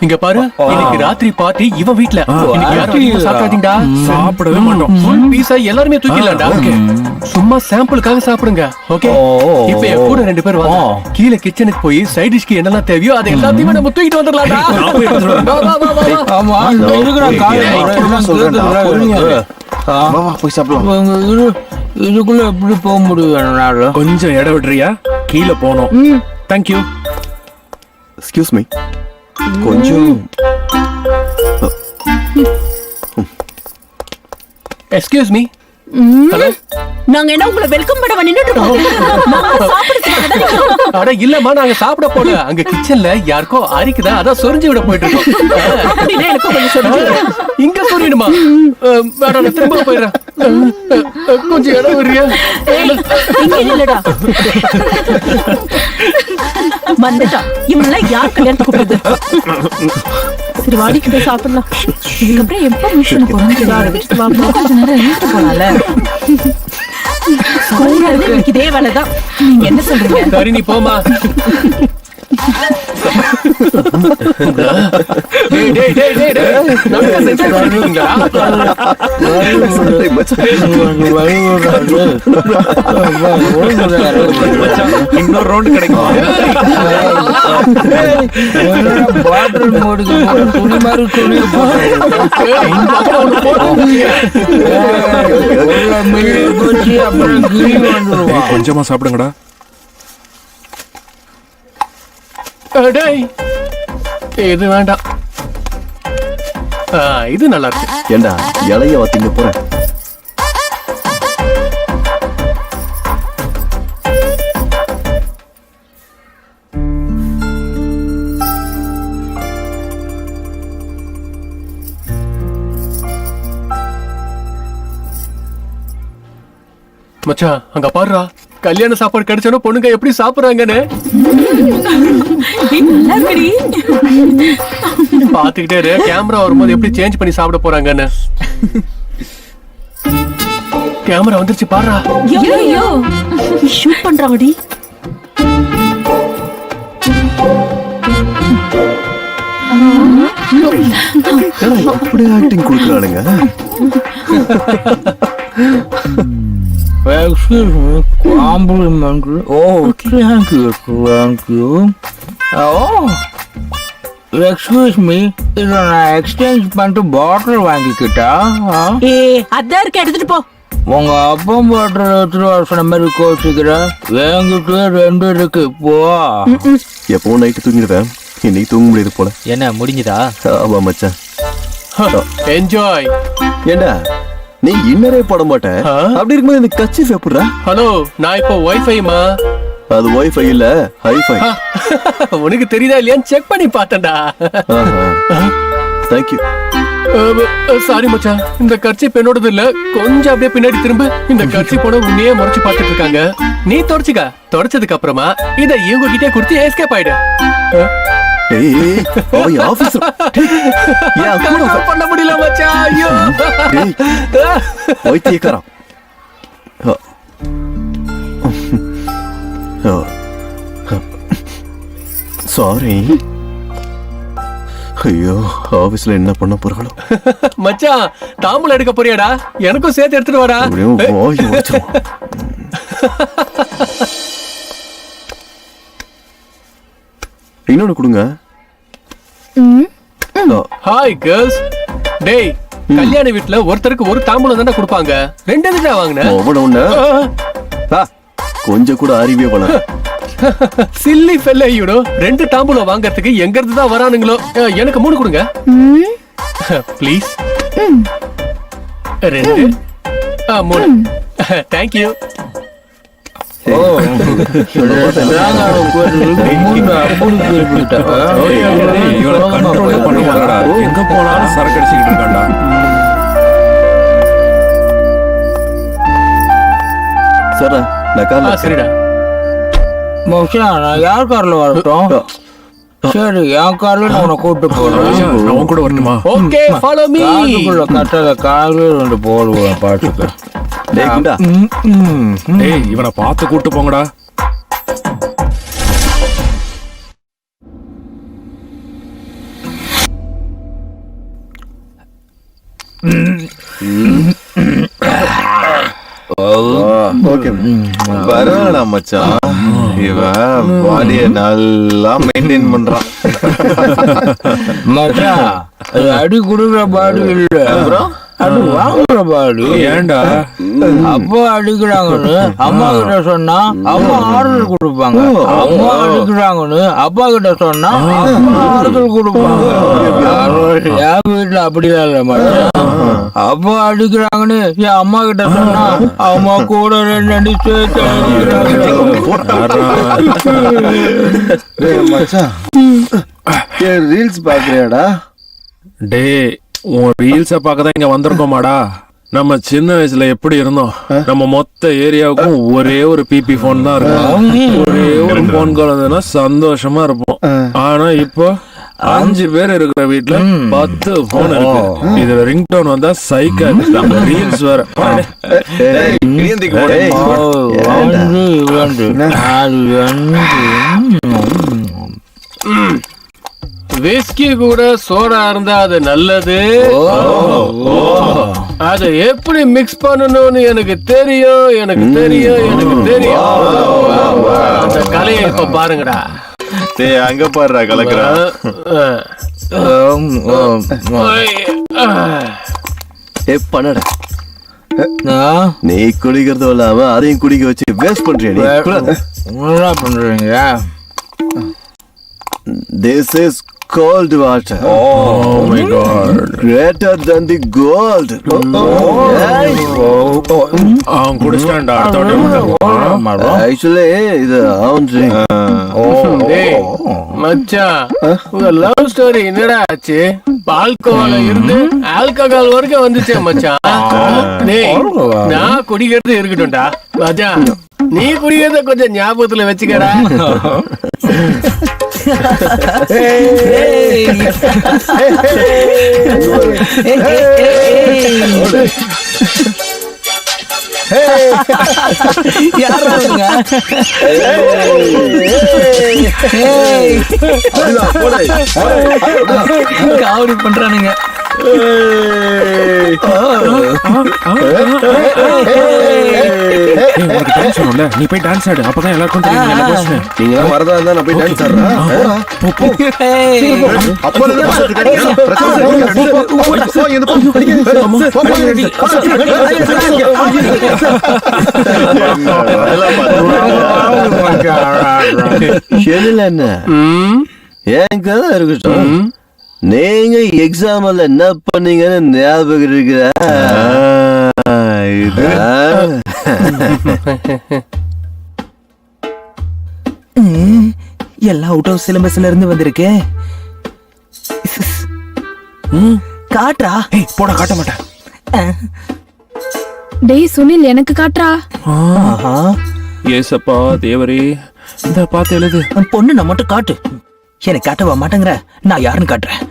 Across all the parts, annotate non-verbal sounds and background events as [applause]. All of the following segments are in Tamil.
இங்க பாரு இன்னைக்கு ராத்திரி பார்ட்டி இவன் வீட்ல. சாப்பிடாதீங்கடா. சாப்பிடவே மாட்டோம். ஃபுல் பீஸா எல்லாருமே தூக்கிடலாம்டா. சும்மா சாம்பிளுக்காக சாப்பிடுங்க. ஓகே? இப்ப என் கூட ரெண்டு பேர் வாங்க. ஆ. கீழே கிச்சனுக்கு போய் சைட் டிஷ்க்கு என்னெல்லாம் தேவையோ அது எல்லாத்தையுமே நம்ம தூக்கிட்டு வந்துடலாம்டா. வா, வா, வா, வா, வா. வா வா போய் சாப்பிடலாம். இதுக்குள்ள எப்படி போக முடியும் கொஞ்சம் இடம் விடுறியா? கீழே போனோம் தேங்க்யூ எக்ஸ்கியூஸ் மீ கொஞ்சம் எக்ஸ்கியூஸ் மீ ஹலோ நாங்க என்ன உங்களை வெல்கம் பண்ண நின்னுட்டு [laughs] இருக்கோம். அட இல்லம்மா நாங்க சாப்பிட போல. அங்க கிச்சன்ல யாருக்கோ அரிக்குதா? அதான் சொரிஞ்சு விட போயிட்டு இருக்கோம். இங்க சொல்லிடுமா வேற நான் திரும்ப போயிடுறேன். கொஞ்சம் இடம் இல்லடா வந்துட்டா. இவனெல்லாம் யார் கல்யாணத்துக்கு கூப்பிடுது சரி வாடிக்கு போய் சாப்பிடலாம். இதுக்கப்புறம் எப்ப மிஷன் போறோம். கொஞ்ச நேரம் இருந்து எனக்கு இதே வேலைதான். நீங்க என்ன சொல்றீங்க? போமா இன்னொரு ரவுண்ட் கிடைக்கும் பாட்டில் துணி மாதிரி துணி கொஞ்சமா சாப்பிடுங்கடா அஹ், டேய் இது வேண்டாம். இது நல்லா இருக்கு. ஏண்டா இலைய வாத்திங்க போறேன். மச்சான் அங்க பாருடா. கல்யாண சாப்பாடு கிடைச்சோன்னா பொண்ணுங்க எப்படி சாப்பிடுறாங்கன்னு? பாத்துக்கிட்டே இரு. கேமரா வரும்போது எப்படி சேஞ்ச் பண்ணி சாப்பிட போறாங்கன்னு. கேமரா வந்துருச்சு ஐயோ. ஷூட் பண்றாங்கடி. அப்படி ஆக்டிங் கொடுக்குறானுங்க. Excuse me, complimentary. Oh, thank you, thank you. Oh, excuse me, இதை நான் எக்ஸ்சேஞ்ச் பண்ணிட்டு பாட்டில் வாங்கிக்கிட்டா? ஏ அதான் இருக்க எடுத்துட்டு போ. உங்க அப்பா பாட்டில் எடுத்துட்டு வர சொன்ன மாதிரி கோச்சிக்கிற? என்கிட்ட ரெண்டு இருக்கு போ. எப்பவும் நைட்டு தூங்கிடுவேன் இன்னைக்கு தூங்க முடியாது போல. என்ன முடிஞ்சுதா? ஆமா மச்சான். என்ஜாய் ஏண்டா நீ இன்னரே போட மாட்டேன்? அப்படி இருக்கும்போது இந்த கச்சி எப்படிடா? ஹலோ நான் இப்போ வைஃபைமா அது ஒய்ஃபை இல்ல? ஹைஃபை உனக்கு தெரியுதா இல்லையான்னு செக் பண்ணி பார்த்தேன்டா. தேங்க்யூ சாரி மச்சான். இந்த கட்சி பெண்ணோடது இல்ல. கொஞ்சம் அப்படியே பின்னாடி திரும்ப. இந்த கட்சி போட உன்னையே முறைச்சு பார்த்துட்டு இருக்காங்க. நீ தொடச்சுக்க. தொடச்சதுக்கு அப்புறமா இத இவங்க கிட்டே கொடுத்து எஸ்கேப் ஆயிடு. பண்ண முடியல மச்சான். ஐயோ. வைத்தியக்காரன். சாரி ஐயோ ஆபீஸ்ல என்ன பண்ண போறாளோ? மச்சான் தாம்பூலம் எடுக்க போறியாடா? எனக்கும் சேர்த்து எடுத்துட்டு வாடா. இன்னொன்னு கொடுங்க. ஹாய் கேர்ள்ஸ் டேய் கல்யாண வீட்ல ஒருத்தருக்கு ஒரு தாம்பூலம் தானே கொடுப்பாங்க? ரெண்டு எதுடா வாங்கின? அவன ஒண்ணு. ஆ, கொஞ்சம் கூட அறிவே போல [laughs] [laughs] சில்லி ஃபெல்ல யூனோ ரெண்டு தாம்பூலம் வாங்கறதுக்கு எங்க இருந்து தான் வரானுங்களோ? எனக்கு மூணு கொடுங்க. ப்ளீஸ் [laughs] ரெண்டு. ஆ, மூணு. [laughs] தேங்க்யூ எங்க போனாலும் சரக்கு அடிச்சுக்கிட்டு இருக்கான்டா. சார் நான் சரிடா. நான் யார் கார்ல வரட்டும்? சரி என் கார்ல நான் உன்னை கூட்டு போறேன். அவன் கூட வரட்டுமா? ஓகே ஃபாலோ மீ காதுக்குள்ள கட்டாத கார்ல ரெண்டு போடுவேன் பாட்டுக்க டேய் இவனை பார்த்து கூட்டு போங்கடா. ஓகே பரவாயில்ல மச்சான். இவன் பாடிய நல்லா மெயின்டைன் பண்றான். மச்சான் அது அடி கொடுக்குற பாடு இல்ல. அது வாங்குற பாடு ஏன்டா அப்பா அடிக்கிறாங்கன்னு அம்மா கிட்ட சொன்னா அம்மா ஆறுதல் கொடுப்பாங்க. அம்மா அடிக்கிறாங்கன்னு அப்பா கிட்ட சொன்னா ஆறுதல் கொடுப்பாங்க. என் வீட்டுல அப்படிலாம் இல்ல மச்சான் அப்பா அடிக்கிறாங்கன்னு என் அம்மா கிட்ட சொன்னா அம்மா கூட ரெண்டு அடி சேர்த்து மச்சான் ரீல்ஸ் பாக்குறியாடா? டேய் உன் ரீல்ஸ பார்க்க தான் இங்க வந்திருக்கோமாடா. நம்ம சின்ன வயசுல எப்படி இருந்தோம்? நம்ம மொத்த ஏரியாவுக்கும் ஒரே ஒரு பிபி போன் தான் இருக்கும். ஒரே ஒரு போன் கால் வந்ததுன்னா சந்தோஷமா இருப்போம். ஆனா இப்போ அஞ்சு பேர் இருக்கிற வீட்ல பத்து போன் இருக்கு. இதுல ரிங் டோன் வந்தா சைக்கா ரீல்ஸ் வேற. விஸ்கி கூட சோடா இருந்தா அது நல்லது. அதை எப்படி மிக்ஸ் பண்ணணும்னு எனக்கு தெரியும் எனக்கு தெரியும் எனக்கு தெரியும். அந்த கலையை இப்ப பாருங்கடா. டேய் அங்க பாருடா கலக்குறா. ஏ பண்ணடா. ஆ, நீ குடிக்கிறதும் இல்லாம அதையும் குடிக்க வச்சு வேஸ்ட் பண்றியா நீ? பண்றீங்க? This is cold water. Oh my god. Greater than the gold. Hey. அவன் குடிச்சிட்டான்டா அடுத்த வாட்டி. Actually, இது அவன் மச்சான் உங்க லவ் ஸ்டோரி என்னடா ஆச்சு பால்கோவால இருந்து ஆல்கஹால் வரைக்கும் வந்துச்சே மச்சான் டேய் நான் குடிக்கிறது இருக்கட்டும்டா மச்சான் நீ குடிக்கிறத கொஞ்சம் ஞாபகத்துல வச்சுக்கடா அதுதான், போடு. காவடி பண்றானுங்க ஏய், உனக்கு டான்ஸ் வரும்ல நீ போய் டான்ஸ் ஆடு அப்பதான் எல்லாருக்கும் தெரியும். நீங்க வரதா இருந்தா நான் போய் டான்ஸ் ஆடுறேன் அப்போ. போ, போ, போ, போ, இங்க போ. போ, போ, ஷெடியூல் என்ன ம், என் கதை இருக்கட்டும் நீங்க எக்ஸாம்ல என்ன பண்ணீங்கன்னு ஞாபகம் இருக்குதா இது [laughs] எல்லாம் அவுட் ஆஃப் சிலபஸ்ல இருந்து வந்திருக்கு. காட்டுறா போடா காட்ட மாட்டேன். டேய் சுனில் எனக்கு காட்டுறா ஆஹா. ஏசப்பா தேவரே இந்த பார்த்து எழுது. பொண்ணு நான் மட்டும் காட்டு. எனக்கு காட்டவா மாட்டேங்கிற? நான் யாருன்னு காட்டுறேன்.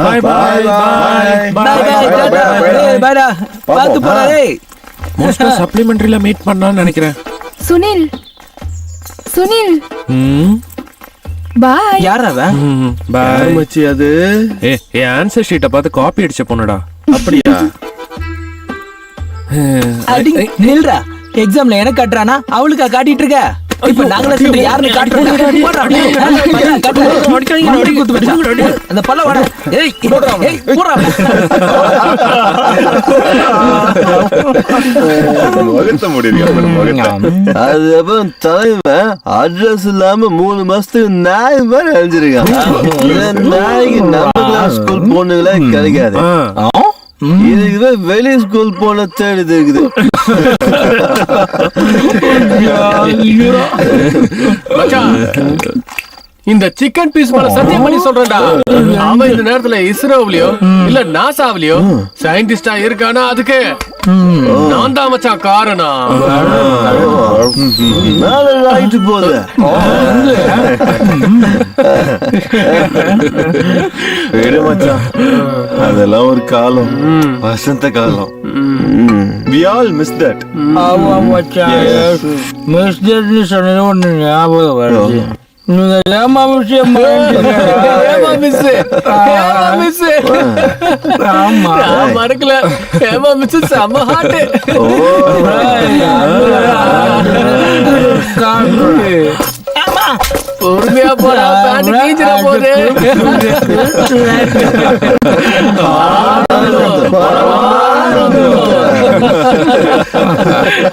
பாய் பாய் பாய். பார்த்து. மோஸ்டா சப்ளிமெண்டரியில மீட் பண்ணலாம்னு நினைக்கிறேன். சுனில். சுனில். ம்? பாய். யார் பாய். மச்சி அது? ஏ என் ஆன்சர் ஷீட்டை பார்த்து காப்பி அடிச்ச பொண்ணுடா. அப்படியா? அடி நில்றா. எக்ஸாம்ல எனக்கு காட்டுறானா? அவளுக்கா காட்டிட்டு இருக்க? இப்ப நாங்களே யாருன்னு காட்டுறோம். அந்த பல்ல ஏய் ஏய் போடா தலைவன் அட்ரஸ் இல்லாம மூணு மாசத்துக்கு நாய் மாதிரி அழிஞ்சிருக்கான் நாய்க்கு நம்ம கிளாஸ் ஸ்கூல் பொண்ணுங்களே கிடைக்காது இதுக்குதான் வெளி ஸ்கூல் போன தேடிது இருக்குது. [laughs] மச்சான் இந்த சிக்கன் பீஸ் மேல சத்தியம் பண்ணி சொல்றேன்டா. அவன் இந்த நேரத்துல இஸ்ரோவிலயோ இல்ல நாசாவிலயோ சயின்டிஸ்டா இருக்கானா அதுக்கு? நான் தான் மச்சான் காரணம். போகுது விடு மச்சான். அதெல்லாம் ஒரு காலம். வசந்த காலம். வி ஆல் மிஸ் தட் ஆமா மச்சான். சொன்னது ஒண்ணு ஞாபகம் வருது. ஏமா விஷயம் ஏமா மிஸ் ஏமா மிஸ் ஆமா மறக்கல ஏமா மிஸ் செம்ம ஹாட் பொறுமையா பேண்ட் கீஞ்சிட போகுது